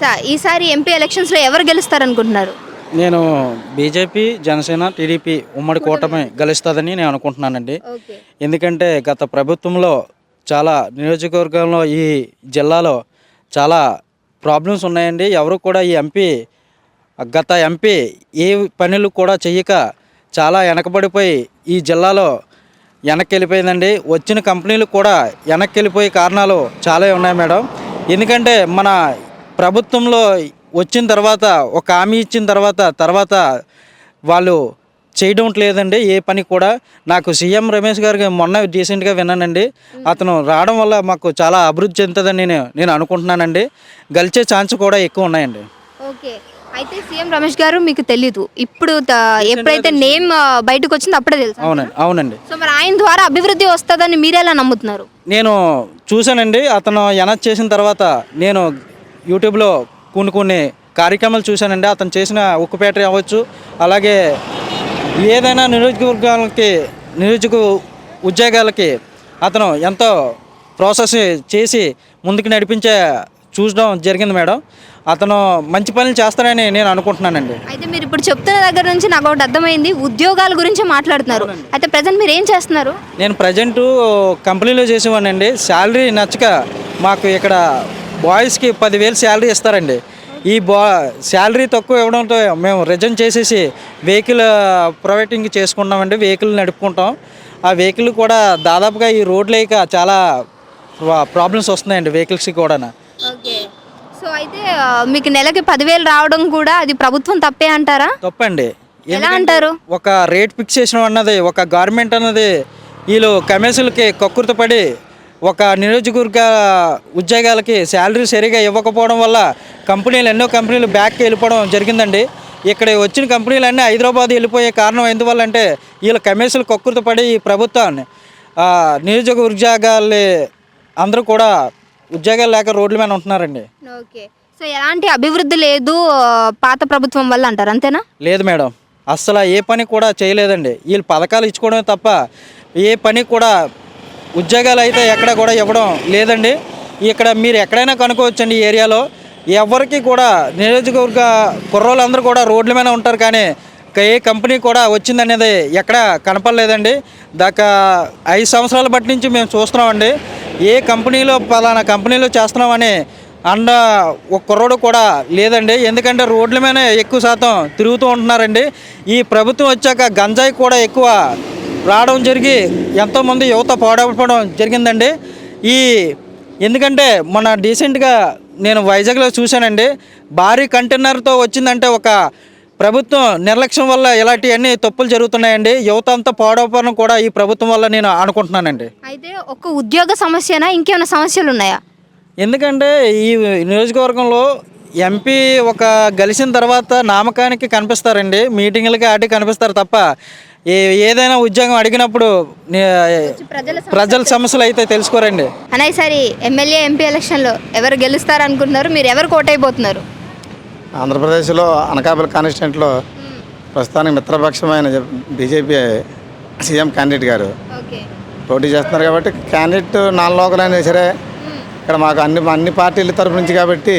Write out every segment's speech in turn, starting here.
Sir ఈసారి MP ఎలక్షన్స్లో ఎవరు గెలుస్తారనుకుంటున్నారు? నేను బీజేపీ జనసేన టీడీపీ ఉమ్మడి కూటమి. గెలుస్తుందని నేను అనుకుంటున్నానండి. ఎందుకంటే గత ప్రభుత్వంలో చాలా నియోజకవర్గంలో ఈ జిల్లాలో చాలా ప్రాబ్లమ్స్ ఉన్నాయండి. ఎవరు కూడా ఈ ఎంపీ గత ఎంపీ ఏ పనులు కూడా చెయ్యక చాలా వెనకబడిపోయి ఈ జిల్లాలో వెనక్కి వెళ్ళిపోయిందండి వచ్చిన కంపెనీలు కూడా వెనక్కి వెళ్ళిపోయే కారణాలు చాలా ఉన్నాయి మేడం. ఎందుకంటే మన ప్రభుత్వంలో వచ్చిన తర్వాత ఒక హామీ ఇచ్చిన తర్వాత తర్వాత వాళ్ళు చేయడం లేదండి ఏ పని కూడా. నాకు సీఎం రమేష్ గారికి మొన్న డీసెంట్గా విన్నానండి. అతను రావడం వల్ల మాకు చాలా అభివృద్ధి చెందుతుందని నేను నేను అనుకుంటున్నానండి. గెలిచే ఛాన్స్ కూడా ఎక్కువ ఉన్నాయండి. ఓకే. అయితే సీఎం రమేష్ గారు మీకు తెలీదు. ఇప్పుడు ఎప్పుడైతే నేమ్ బయటకు వచ్చిందో అప్పుడే తెలుసు? అవునండి అవునండి. సో మరి ఆయన ద్వారా అభివృద్ధి వస్తుందని మీరు ఎలా నమ్ముతున్నారు? నేను చూశానండి. అతను ఎనర్జ్ చేసిన తర్వాత నేను యూట్యూబ్లో కొన్ని కొన్ని కార్యక్రమాలు చూశానండి. అతను చేసిన ఉక్కు ఫ్యాక్టరీ అవ్వచ్చు. అలాగే ఏదైనా నియోజకవర్గాలకి నియోజక ఉద్యోగాలకి అతను ఎంతో ప్రాసెస్ చేసి ముందుకు నడిపించే చూడడం జరిగింది మేడం. అతను మంచి పనులు చేస్తారని నేను అనుకుంటున్నానండి. అయితే మీరు ఇప్పుడు చెప్తున్న దగ్గర నుంచి నాకు ఒకటి అర్థమైంది. ఉద్యోగాల గురించి మాట్లాడుతున్నారు. అయితే ప్రజెంట్ మీరు ఏం చేస్తున్నారు? నేను ప్రజెంట్ కంపెనీలో చేసేవాడినండి. శాలరీ నచ్చక మాకు ఇక్కడ బాయ్స్కి పదివేలు శాలరీ ఇస్తారండి. ఈ బా శాలరీ తక్కువ ఇవ్వడంతో మేము రిజైన్ చేసేసి వెహికల్ ప్రొవైడింగ్ చేసుకున్నామండి వెహికల్ నడుపుకుంటాం. ఆ వెహికల్ కూడా దాదాపుగా ఈ రోడ్లు వేయక చాలా ప్రాబ్లమ్స్ వస్తున్నాయండి వెహికల్స్కి కూడా ఓకే. సో అయితే మీకు నెలకి పదివేలు రావడం కూడా అది ప్రభుత్వం తప్పే అంటారా? తప్పండి. ఎలా అంటారు? ఒక రేట్ ఫిక్స్ చేసిన అన్నది ఒక గవర్నమెంట్ అన్నది వీళ్ళు కమిషన్లకి కక్కుర్తపడి ఒక నియోజకవర్గ ఉద్యోగాలకి శాలరీ సరిగా ఇవ్వకపోవడం వల్ల కంపెనీలు ఎన్నో కంపెనీలు బ్యాక్కి వెళ్ళిపోవడం జరిగిందండి. ఇక్కడ వచ్చిన కంపెనీలు అన్నీ హైదరాబాద్ వెళ్ళిపోయే కారణం ఎందువల్ల అంటే వీళ్ళ కమిషన్లు కక్కుర్తపడి ఈ ప్రభుత్వాన్ని ఆ, నియోజక ఉద్యోగాలు అందరూ కూడా ఉద్యోగాలు లేక రోడ్ల మీద ఉంటున్నారండి. ఓకే. సో ఎలాంటి అభివృద్ధి లేదు పాత ప్రభుత్వం వల్ల అంటారు అంతేనా? లేదు మేడం. అస్సలు ఏ పని కూడా చేయలేదండి. వీళ్ళు పథకాలు ఇచ్చుకోవడమే తప్ప ఏ పని కూడా ఉద్యోగాలు అయితే ఎక్కడ కూడా ఇవ్వడం లేదండి. ఇక్కడ మీరు ఎక్కడైనా కనుక్కోవచ్చండి ఈ ఏరియాలో. ఎవరికి కూడా నియోజకవర్గ కుర్రోళ్ళందరూ కూడా రోడ్ల మీద ఉంటారు కానీ ఏ కంపెనీ కూడా వచ్చిందనేది ఎక్కడ కనపడలేదండి. దాకా ఐదు సంవత్సరాల బట్టి నుంచి మేము చూస్తున్నామండి. ఏ కంపెనీలో పలానా కంపెనీలో చేస్తున్నామని అండ ఒక కుర్రోడు కూడా లేదండి. ఎందుకంటే రోడ్ల మీద ఎక్కువ శాతం తిరుగుతూ ఉంటున్నారండి. ఈ ప్రభుత్వం వచ్చాక గంజాయి కూడా ఎక్కువ రావడం జరిగి ఎంతోమంది యువత పాడైపోవడం జరిగిందండి. ఈ ఎందుకంటే మన డీసెంట్గా నేను వైజాగ్లో చూశానండి. భారీ కంటైనర్తో వచ్చిందంటే ఒక ప్రభుత్వం నిర్లక్ష్యం వల్ల ఇలాంటివన్నీ తప్పులు జరుగుతున్నాయండి. యువత అంతా పాడైపోవడం కూడా ఈ ప్రభుత్వం వల్ల నేను అనుకుంటున్నానండి. అయితే ఒక ఉద్యోగ సమస్యనా? ఇంకేమైనా సమస్యలు ఉన్నాయా? ఎందుకంటే ఈ నియోజకవర్గంలో ఎంపీ ఒక గెలిచిన తర్వాత నామకానికి కనిపిస్తారండి. మీటింగ్లకి ఆటి కనిపిస్తారు తప్ప ఏ ఏదైనా ఉద్యోగం అడిగినప్పుడు ప్రజల సమస్యలు అయితే తెలుసుకోరండి. అన్న ఈసారి ఎమ్మెల్యే ఎంపీ ఎలక్షన్లో ఎవరు గెలుస్తారు అనుకుంటున్నారు మీరు ఎవరు కోటైపోతున్నారు? ఆంధ్రప్రదేశ్లో అనకాపల్లి కాన్స్టిట్యూంట్లో ప్రస్తుతానికి మిత్రపక్షమైన బీజేపీ సీఎం క్యాండిడేట్ గారు. పోటీ చేస్తున్నారు కాబట్టి క్యాండిడేట్ నాన్ లోకల్ అయినా సరే ఇక్కడ మాకు అన్ని అన్ని పార్టీల తరపు నుంచి కాబట్టి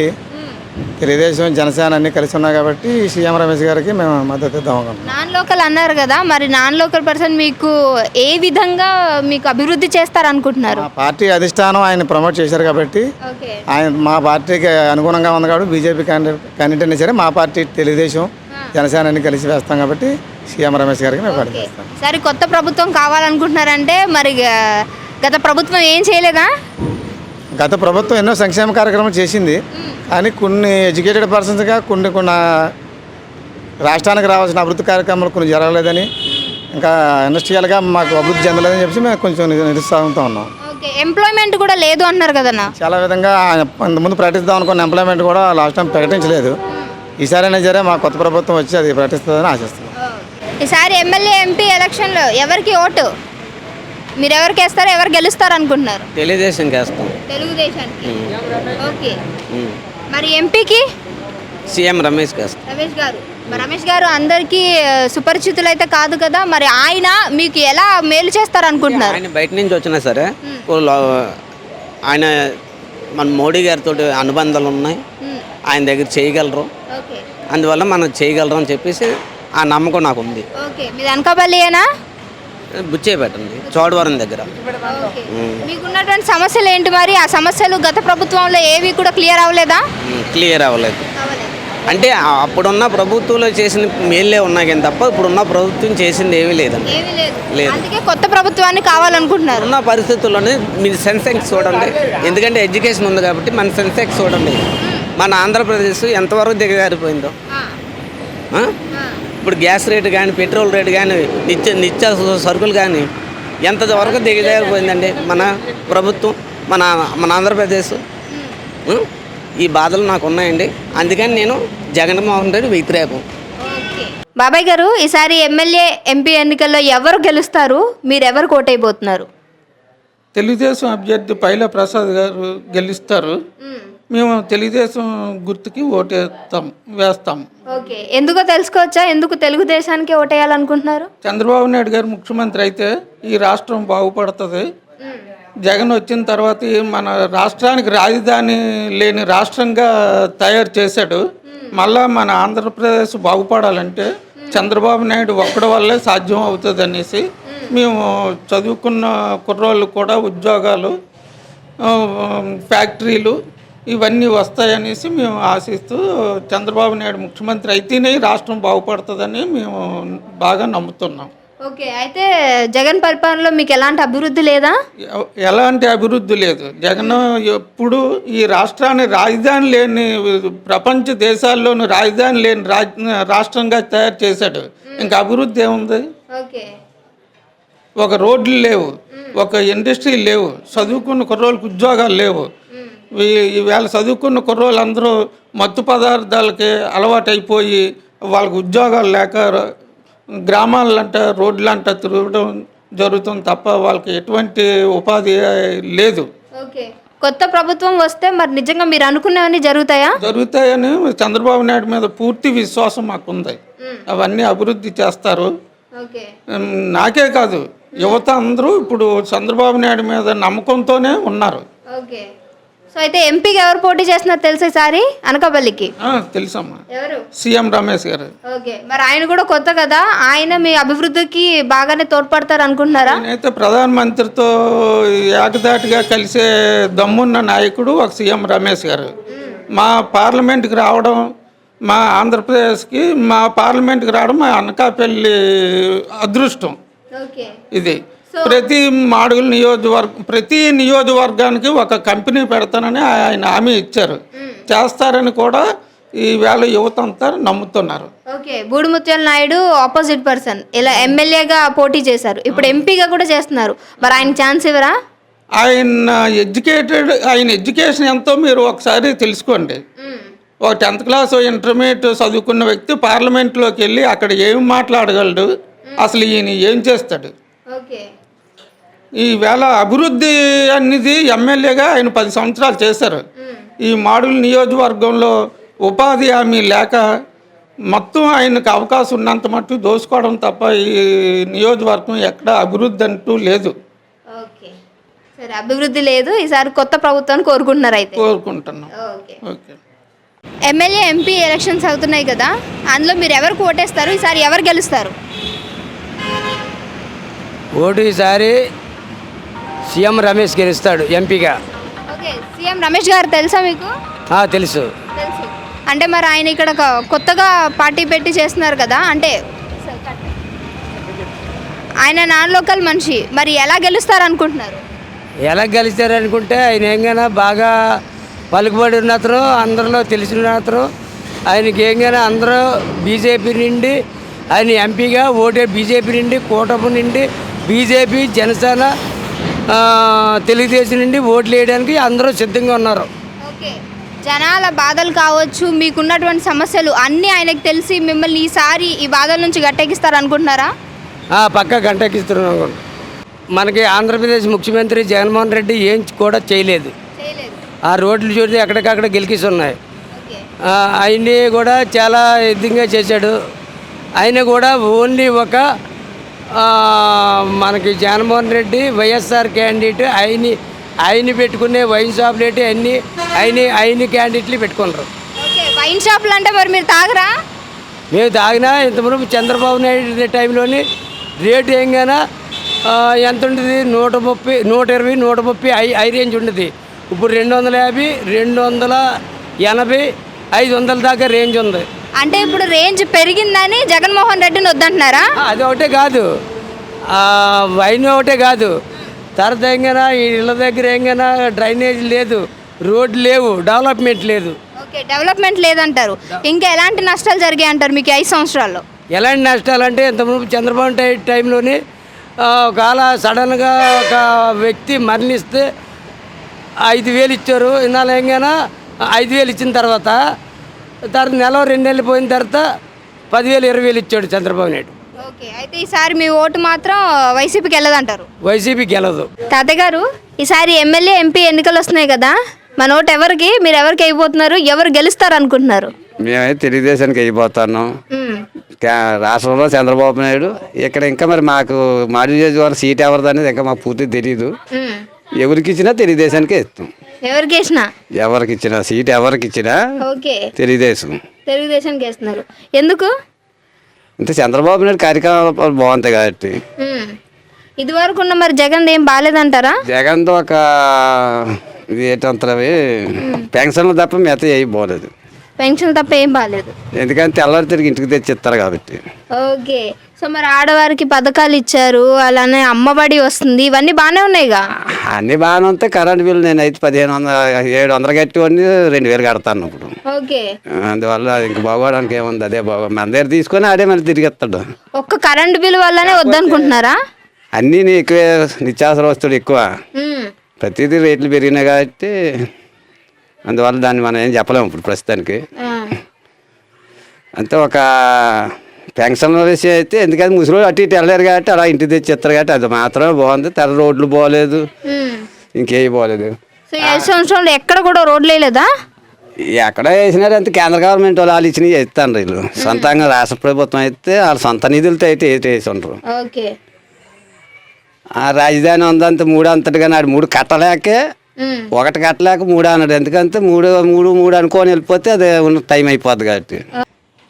తెలుగుదేశం జనసేన అన్ని కలిసి ఉన్నాయి కాబట్టి సీఎం రమేష్ గారికి మేము మద్దతు ఇద్దాం అనుకుంటున్నాం. నాన్ లోకల్ అన్నారు కదా మరి నాన్ లోకల్ పర్సన్ మీకు ఏ విధంగా మీకు అభివృద్ధి చేస్తారు అనుకుంటున్నారు మా పార్టీ అధిష్టానం ఆయన ప్రమోట్ చేశారు కాబట్టి ఓకే. ఆయన మా పార్టీకి అనుగుణంగా ఉంది కాబట్టి బీజేపీ క్యాండిడేట్ క్యాండిడేట్ అయినా సరే మా పార్టీ తెలుగుదేశం జనసేన అన్ని కలిసి వేస్తాం కాబట్టి సీఎం రమేష్ గారికి మేము చేస్తాం సరే కొత్త ప్రభుత్వం కావాలనుకుంటున్నారంటే మరి గత ప్రభుత్వం ఏం చేయలేదా? గత ప్రభుత్వం ఎన్నో సంక్షేమ కార్యక్రమాలు చేసింది. కానీ కొన్ని ఎడ్యుకేటెడ్ పర్సన్స్గా కొన్ని కొన్ని రాష్ట్రానికి రావాల్సిన అభివృద్ధి కార్యక్రమాలు కొన్ని జరగలేదని ఇంకా ఇండస్ట్రియల్గా మాకు అభివృద్ధి చెందలేదని చెప్పి మేము కొంచెం నిరు- నిరుత్సాహంతో ఉన్నాం. ఓకే ఎంప్లాయ్మెంట్ కూడా లేదు అంటున్నారు కదన్నా? చాలా విధంగా ఇంతకుముందు ప్రకటిద్దాం అనుకున్న ఎంప్లాయ్మెంట్ కూడా లాస్ట్ టైం ప్రకటించలేదు. ఈసారైనా సరే మా కొత్త ప్రభుత్వం వచ్చి అది ప్రకటిస్తుందని ఆశిస్తున్నాం. ఈసారి ఎమ్మెల్యే ఎంపీ ఎలక్షన్లో ఎవరికి ఓటు? మీరు ఎవరికి వేస్తారు ఎవరు గెలుస్తారు అనుకుంటున్నారు? తెలుగుదేశం వేస్తాం తెలుగుదేశానికి. ఓకే. మరి ఎంపీకి? సీఎం రమేష్ వేస్తాం రమేష్ గారు. మరి రమేష్ గారు అందరికీ సుపరిచితులు అయితే కాదు కదా మరి ఆయన మీకు ఎలా మేలు చేస్తారు అనుకుంటున్నారు ఆయన బయట నుంచి వచ్చినా సరే ఆయన మన మోడీ గారితో అనుబంధాలు ఉన్నాయి. ఆయన దగ్గర చేయగలరు. అందువల్ల మనం చేయగలరు అని చెప్పేసి ఆ నమ్మకం నాకు ఉంది. ఓకే. మీది అనకాపల్లియేనా? బుచ్చే పెట్టండి చోడవరం దగ్గర. మీకున్నటువంటి సమస్యలు ఏంటి మరి? ఆ సమస్యలు గత ప్రభుత్వంలో ఏవి కూడా క్లియర్ అవ్వలేదా? క్లియర్ అవ్వలేదు. అంటే అప్పుడున్న ప్రభుత్వంలో చేసిన మేలే ఉన్నాయి కానీ తప్ప ఇప్పుడున్న ప్రభుత్వం చేసింది ఏమీ లేదండి. లేదు. అందుకే కొత్త ప్రభుత్వాన్ని కావాలనుకుంటున్నారు. ఉన్న పరిస్థితుల్లోనే మీరు సెన్సెక్స్ చూడండి. ఎందుకంటే ఎడ్యుకేషన్ ఉంది కాబట్టి మన సెన్సెక్స్ చూడండి. మన ఆంధ్రప్రదేశ్ ఎంతవరకు దిగజారిపోయిందో. ఇప్పుడు గ్యాస్ రేటు కానీ పెట్రోల్ రేటు కానీ నిత్య నిత్య సరుకులు కానీ ఎంత వరకు దిగజారిపోయిందండి మన ప్రభుత్వం మన మన ఆంధ్రప్రదేశ్? ఈ బాధలు నాకు ఉన్నాయండి. అందుకని నేను జగన్మోహన్ రెడ్డి వ్యతిరేకం. బాబాయ్ గారు ఈసారి ఎమ్మెల్యే ఎంపీ ఎన్నికల్లో ఎవరు గెలుస్తారు? మీరు ఎవరు కోటైపోతున్నారు తెలుగుదేశం అభ్యర్థి పైల ప్రసాద్ గారు గెలుస్తారు. మేము తెలుగుదేశం గుర్తుకి ఓటేస్తాం వేస్తాం. ఓకే. ఎందుకో తెలుసుకోవచ్చా? ఎందుకు తెలుగుదేశానికి ఓటేయాలనుకుంటున్నారు? చంద్రబాబు నాయుడు గారు ముఖ్యమంత్రి అయితే ఈ రాష్ట్రం బాగుపడుతుంది. జగన్ వచ్చిన తర్వాత మన రాష్ట్రానికి రాజధాని లేని రాష్ట్రంగా తయారు చేశాడు. మళ్ళా మన ఆంధ్రప్రదేశ్ బాగుపడాలంటే చంద్రబాబు నాయుడు ఒక్కడి వల్లే సాధ్యం అవుతుంది అనేసి మేము. చదువుకున్న కుర్రోళ్ళు కూడా ఉద్యోగాలు ఫ్యాక్టరీలు ఇవన్నీ వస్తాయనేసి మేము ఆశిస్తూ చంద్రబాబు నాయుడు ముఖ్యమంత్రి అయితేనే రాష్ట్రం బాగుపడుతుందని మేము బాగా నమ్ముతున్నాం. ఓకే అయితే జగన్ పరిపాలనలో మీకు ఎలాంటి అభివృద్ధి లేదా? ఎలాంటి అభివృద్ధి లేదు. జగన్ ఎప్పుడు ఈ రాష్ట్రాన్ని రాజధాని లేని ప్రపంచ దేశాల్లోని రాజధాని లేని రాష్ట్రంగా తయారు చేశాడు. ఇంకా అభివృద్ధి ఏముంది? ఓకే. ఒక రోడ్లు లేవు. ఒక ఇండస్ట్రీ లేవు. చదువుకున్న కుర్రోళ్ళకి ఉద్యోగాలు లేవు. ఈవేళ చదువుకున్న కుర్రోళ్ళు అందరూ మత్తు పదార్థాలకి అలవాటైపోయి వాళ్ళకి ఉద్యోగాలు లేక గ్రామాలంట రోడ్లంట తిరగడం జరుగుతుంది తప్ప వాళ్ళకి ఎటువంటి ఉపాధి లేదు. కొత్త ప్రభుత్వం వస్తే మరి నిజంగా మీరు అనుకున్నవన్నీ జరుగుతాయా? జరుగుతాయని చంద్రబాబు నాయుడు మీద పూర్తి విశ్వాసం మాకుంది. అవన్నీ అభివృద్ధి చేస్తారు. నాకే కాదు. యువత అందరూ ఇప్పుడు చంద్రబాబు నాయుడు మీద నమ్మకంతోనే ఉన్నారు. ఓకే. సో అయితే ఎంపీకి ఎవరు పోటీ చేస్తున్నారు తెలుసా ఈసారి అనకాపల్లికి. తెలుసమ్మా. ఎవరు? సీఎం రమేష్ గారు. ఓకే. మరి ఆయన కూడా కొత్త కదా? ఆయన మీ అభివృద్ధికి బాగానే తోడ్పడతారు అనుకుంటున్నారా? నేనైతే ప్రధానమంత్రితో ఏకదాటిగా కలిసే దమ్మున్న నాయకుడు ఒక సీఎం రమేష్ గారు. మా పార్లమెంట్కి రావడం మా ఆంధ్రప్రదేశ్కి మా పార్లమెంట్కి రావడం మా అనకాపల్లి అదృష్టం. ఇది. ప్రతి మాడుగుల నియోజకవర్గం ప్రతి నియోజకవర్గానికి ఒక కంపెనీ పెడతానని ఆయన హామీ ఇచ్చారు. చేస్తారని కూడా ఈవేళ యువత అంతా నమ్ముతున్నారు. Okay Budimutyala Naidu opposite person ఇలా ఎమ్మెల్యేగా పోటీ చేశారు. ఇప్పుడు ఎంపీగా కూడా చేస్తున్నారు. మరి ఆయన ఛాన్స్ ఇవ్వరా? ఆయన ఎడ్యుకేటెడ్ ఆయన ఎడ్యుకేషన్ ఎంతో మీరు ఒకసారి తెలుసుకోండి. ఒక టెన్త్ క్లాస్ ఇంటర్మీడియట్ చదువుకున్న వ్యక్తి పార్లమెంట్లోకి వెళ్ళి అక్కడ ఏం మాట్లాడగలడు? అసలు ఈయన ఏం చేస్తాడు? ఓకే. ఈవేళ అభివృద్ధి అనేది ఎమ్మెల్యేగా ఆయన పది సంవత్సరాలు చేశారు. ఈ మాడుల నియోజకవర్గంలో ఉపాధి హామీ లేక మొత్తం ఆయనకు అవకాశం ఉన్నంత మట్టు దోసుకోవడం తప్ప ఈ నియోజకవర్గం ఎక్కడ అభివృద్ధి అంటూ లేదు. ఓకే. సరే అభివృద్ధి లేదు. ఈసారి కొత్త ప్రభుత్వాన్ని కోరుకుంటున్నారు అయితే. కోరుకుంటున్నాం. Okay. Okay. MLA MP elections అవుతున్నాయి కదా అందులో మీరు ఎవరికి ఓటేస్తారు? ఈసారి ఎవరు గెలుస్తారు? ఓటు ఈసారి సీఎం రమేష్ గెలుస్తాడు ఎంపీగా. ఓకే సీఎం రమేష్ గారు తెలుసా మీకు? తెలుసు. తెలుసు. అంటే మరి ఆయన ఇక్కడ ఒక- కొత్తగా పార్టీ పెట్టి చేస్తున్నారు కదా అంటే ఆయన నాన్ లోకల్ మనిషి. మరి ఎలా గెలుస్తారు అనుకుంటున్నారు ఎలా గెలుస్తారు అనుకుంటే ఆయన ఏంగానే బాగా పలుకుబడి ఉన్న అతను అందరిలో తెలిసిన అతను ఆయనకి ఏంగానే అందరూ బీజేపీ నుండి ఆయన ఎంపీగా ఓటే బీజేపీ నుండి కూటమి నుండి బీజేపీ జనసేన తెలుగుదేశం నుండి ఓట్లు వేయడానికి అందరూ సిద్ధంగా ఉన్నారు. జనాల బాధలు కావచ్చు మీకున్నటువంటి సమస్యలు అన్నీ ఆయనకు తెలిసి మిమ్మల్ని ఈసారి ఈ బాధల నుంచి గట్టెక్కిస్తారు అనుకుంటున్నారా? పక్క గంటకిస్తున్నాం మనకి ఆంధ్రప్రదేశ్ ముఖ్యమంత్రి జగన్మోహన్ రెడ్డి ఏం కూడా చేయలేదు. ఆ రోడ్లు చూస్తే ఎక్కడికక్కడ ఉన్నాయి ఆయన్ని కూడా చాలా ఇదిగా చేశాడు. ఆయన కూడా ఓన్లీ ఒక మనకి జగన్మోహన్ రెడ్డి వైఎస్ఆర్ క్యాండిడేట్ ఆయన ఆయన పెట్టుకునే వైన్ షాపులు ఏంటి అన్ని ఆయన ఆయన క్యాండిడేట్లు పెట్టుకున్నారు. వైన్ షాపులు అంటే మరి మీరు తాగరా? మేము తాగినా ఇంతవరకు చంద్రబాబు నాయుడు టైంలోని రేటు ఏంగానా ఎంత ఉంటుంది నూట ముప్పై నూట ఇరవై నూట ముప్పై ఐ ఐ రేంజ్ ఉంటుంది ఇప్పుడు రెండు వందల యాభై రెండు వందల ఎనభై ఐదు వందల దాకా రేంజ్ ఉంది. అంటే ఇప్పుడు రేంజ్ పెరిగిందని జగన్మోహన్ రెడ్డిని వద్దంటున్నారా? అది ఒకటే కాదు. వైన్ ఒకటే కాదు. తర్వాత ఏంగనా ఈ ఇళ్ళ దగ్గర ఏంగనా డ్రైనేజ్ లేదు. రోడ్లు లేవు డెవలప్మెంట్ లేదు. ఓకే డెవలప్మెంట్ లేదంటారు. ఇంకా ఎలాంటి నష్టాలు జరిగాయి అంటారు మీకు ఐదు సంవత్సరాల్లో? ఎలాంటి నష్టాలు అంటే ఇంతకుముందు చంద్రబాబు నాయుడు టైంలోని ఒకవేళ సడన్గా ఒక వ్యక్తి మరణిస్తే ఐదు వేలు ఇచ్చారు. ఇన్నాళ్ళు ఏంగానా ఐదు వేలు ఇచ్చిన తర్వాత తర్వాత నెల రెండు నెలలు పోయిన తర్వాత పదివేలు ఇరవై వేలు ఇచ్చాడు చంద్రబాబు నాయుడు. ఓకే అయితే ఈసారి మీ ఓటు మాత్రం వైసీపీకి వెళ్ళదంటారు? వైసీపీ గెలదు. తాతయ్య గారు ఈసారి ఎమ్మెల్యే ఎంపీ ఎన్నికలు వస్తున్నాయి కదా మన ఓటు ఎవరికి మీరు ఎవరికి అయిపోతున్నారు ఎవరు గెలుస్తారు అనుకుంటున్నారు? మేమైతే తెలుగుదేశానికి అయిపోతున్నాం. కా- రాష్ట్రంలో చంద్రబాబు నాయుడు ఇక్కడ ఇంకా మరి మాకు మాజీ నియోజకవర్గం సీట్ ఎవరిది అనేది ఇంకా మాకు పూర్తి తెలియదు ఎవరికి ఇచ్చినా తెలుగుదేశానికే ఇస్తాం. ఎవరికి వేసినా ఎవరికి ఇచ్చినా సీట్ ఎవరికి ఇచ్చినా ఓకే. తెలుగుదేశం. తెలుగుదేశానికి వేస్తున్నారు. ఎందుకు? అంటే చంద్రబాబు నాయుడు కార్యక్రమాలు బాగుంటాయి కాబట్టి. ఇది వరకు ఉన్న మరి జగన్ ఏం బాగాలేదంటారా? జగన్తో ఒక ఇది ఏంటంటారు పెన్షన్లు తప్ప మిగతా ఏవి బాగోలేదు. పెన్షన్ తప్ప ఏం బాగాలేదు ఎందుకంటే తెల్లవారు తిరిగి ఇంటికి తెచ్చి ఇస్తారు కాబట్టి. ఓకే. సో మరి ఆడవారికి పథకాలు ఇచ్చారు అలానే అమ్మబడి వస్తుంది ఇవన్నీ బాగానే ఉన్నాయిగా? అన్నీ బాగానే ఉంటాయి. కరెంట్ బిల్లు నేను అయితే పదిహేను వందల ఏడు వందలు కట్టి వండి రెండు వేలు కడతాను ఇప్పుడు. ఓకే. అందువల్ల ఇంక బాగోడానికి ఏముంది? అదే బాగో మన దగ్గర తీసుకొని అదే మళ్ళీ తిరిగి ఇస్తాడు ఒక్క కరెంట్ బిల్ వల్లనే వద్దనుకుంటున్నారా? అన్నీ ఎక్కువే నిత్యావసర వస్తువులు ఎక్కువ. ప్రతిదీ రేట్లు పెరిగినాయి కాబట్టి అందువల్ల దాన్ని మనం ఏం చెప్పలేము ఇప్పుడు ప్రస్తుతానికి. అంతే ఒక పెన్షన్ విషయం అయితే ఎందుకంటే ముసలి అటు ఇటు వెళ్ళలేరు కాబట్టి అలా ఇంటికి తెచ్చి ఇస్తారు కాబట్టి అది మాత్రమే బాగుంది. తెల్ల రోడ్లు బాగోలేదు. ఇంకేవి బాగోలేదు. సంవత్సరంలో ఎక్కడ కూడా రోడ్లు వేయలేదా? ఎక్కడ వేసినారు అంతే కేంద్ర గవర్నమెంట్ వాళ్ళు వాళ్ళు ఇచ్చినవి ఇస్తాను వీళ్ళు. సొంతంగా రాష్ట్ర ప్రభుత్వం అయితే వాళ్ళ సొంత నిధులతో అయితే ఏటి వేసి ఉంటారు ఆ రాజధాని ఉందంత మూడు అంతటిగా నాడు మూడు కట్టలేకే. ఒకటి కట్టలేక మూడు అన్నాడు. ఎందుకంటే మూడు మూడు మూడు అనుకొని వెళ్ళిపోతే అది ఉన్న టైం అయిపోద్ది కాబట్టి.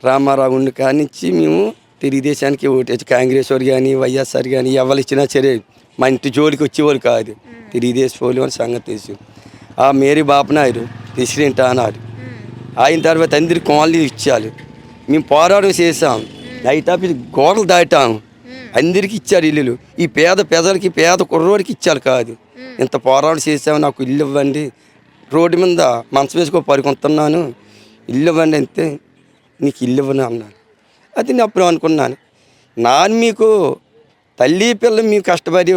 రామారావు ఉండి కానిచ్చి మేము తెలుగుదేశానికి ఓటేసి కాంగ్రెస్ వారు కానీ వైఎస్ఆర్ కానీ ఎవరు ఇచ్చినా సరే మా ఇంటి జోలికి వచ్చేవారు కాదు. తెలుగుదేశం వాళ్ళు అని సంగతి తెలుసు. ఆ మేరీ బాపనాయుడు ప్రెసిడెంట్ అన్నాడు ఆయన తర్వాత అందరికి కాలనీ ఇచ్చారు. మేము పోరాటం చేసాం నైట్ ఆఫ్ గోడలు దాటాం. అందరికి ఇచ్చారు ఇల్లులు. ఈ పేద పెదలకి పేద కుర్రోడికి ఇచ్చారు కాదు. ఇంత పోరాటం చేసాము నాకు ఇల్లు ఇవ్వండి. రోడ్డు మీద మంచం వేసుకో పరుకుంటున్నాను ఇల్లు ఇవ్వండి అంతే. నీకు ఇల్లు ఇవ్వను అన్నాను అది నేను అప్పుడు అనుకున్నాను. నాన్న మీకు తల్లి పిల్ల మేము కష్టపడి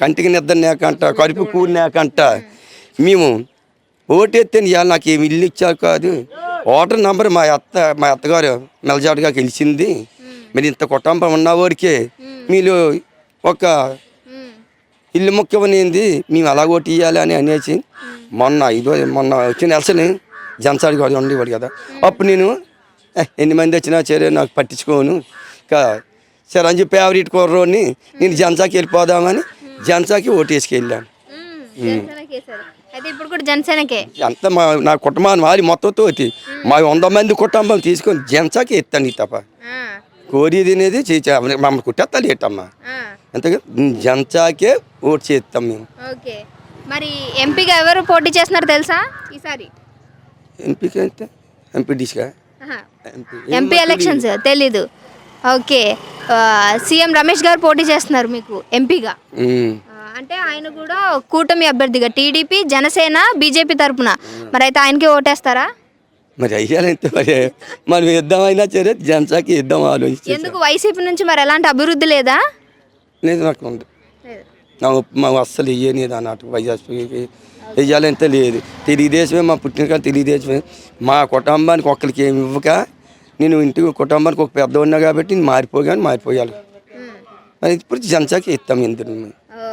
కంటికి నిద్ర నేకంట కడుపు కూడి నేకంట మేము ఓటెత్తే ఇవాళ నాకు ఏమి ఇల్లు ఇచ్చారు కాదు. ఓటర్ నంబర్ మా అత్త మా అత్తగారు మెలజాడుగా గెలిచింది. మరి ఇంత కుటుంబం ఉన్నవాడికే మీరు ఒక ఇల్లు ముఖ్యమైనది మేము అలా ఓటు ఇవ్వాలి అని అనేసి మొన్న ఇదో మొన్న వచ్చిన ఎలసని జనసాడి కూడా ఉండేవాడు కదా. అప్పుడు నేను "ఏ, ఎన్ని మంది వచ్చినా సరే నాకు పట్టించుకోను. ఇంకా సరే అని చెప్పి ఫేవరెట్ కుర్రోని నేను జనసాకి వెళ్ళిపోదామని జనసాకి ఓటు వేసుకెళ్ళాను. అయితే ఇప్పుడు కూడా జనసేనకే? అంత మా నా కుటుంబాన్ని వారి మొత్తంతో మా వంద మంది కుటుంబం తీసుకొని జనసాకి ఎత్తాను తప్ప ఆ, కోరేది అనేది చేసా మమ్మల్ని కుట్టేస్తాను ఏంటమ్మా అంతగా జనసాకే ఓటు చేస్తాం మేము. ఓకే. మరి ఎంపీగా ఎవరు పోటీ చేస్తున్నారు తెలుసా? ఈసారి. ఎంపీకి అంటే ఎంపీడీస్గా. ఎంపీ. ఎలక్షన్స్ తెలీదు. ఓకే. సీఎం రమేష్ గారు పోటీ చేస్తున్నారు మీకు ఎంపీగా. అంటే ఆయన కూడా కూటమి అభ్యర్థిగా టీడీపీ జనసేన బీజేపీ తరపున. మరి అయితే ఆయనకి ఓటేస్తారా? మరి అయ్యాలంటే మరి మనం ఇద్దామైనా సరే జనసాకి ఇద్దాం ఆలోచించి ఎందుకు? వైసీపీ నుంచి మరి ఎలాంటి అభివృద్ధి లేదా? లేదు నాకు ఉంది. మా అస్సలు ఇయ్యలేదు అన్నట్టు వైఎస్పీకి వెయ్యాలంటే లేదు. తెలుగుదేశమే మా పుట్టిన తెలుగుదేశమే. మా కుటుంబానికి ఒక్కరికి ఏమి ఇవ్వక నేను ఇంటికి కుటుంబానికి ఒక పెద్ద ఉన్నా కాబట్టి నేను మారిపోగాను మారిపోయాలి. మరి ఇప్పుడు జనసాకి ఇస్తాం ఎందుకు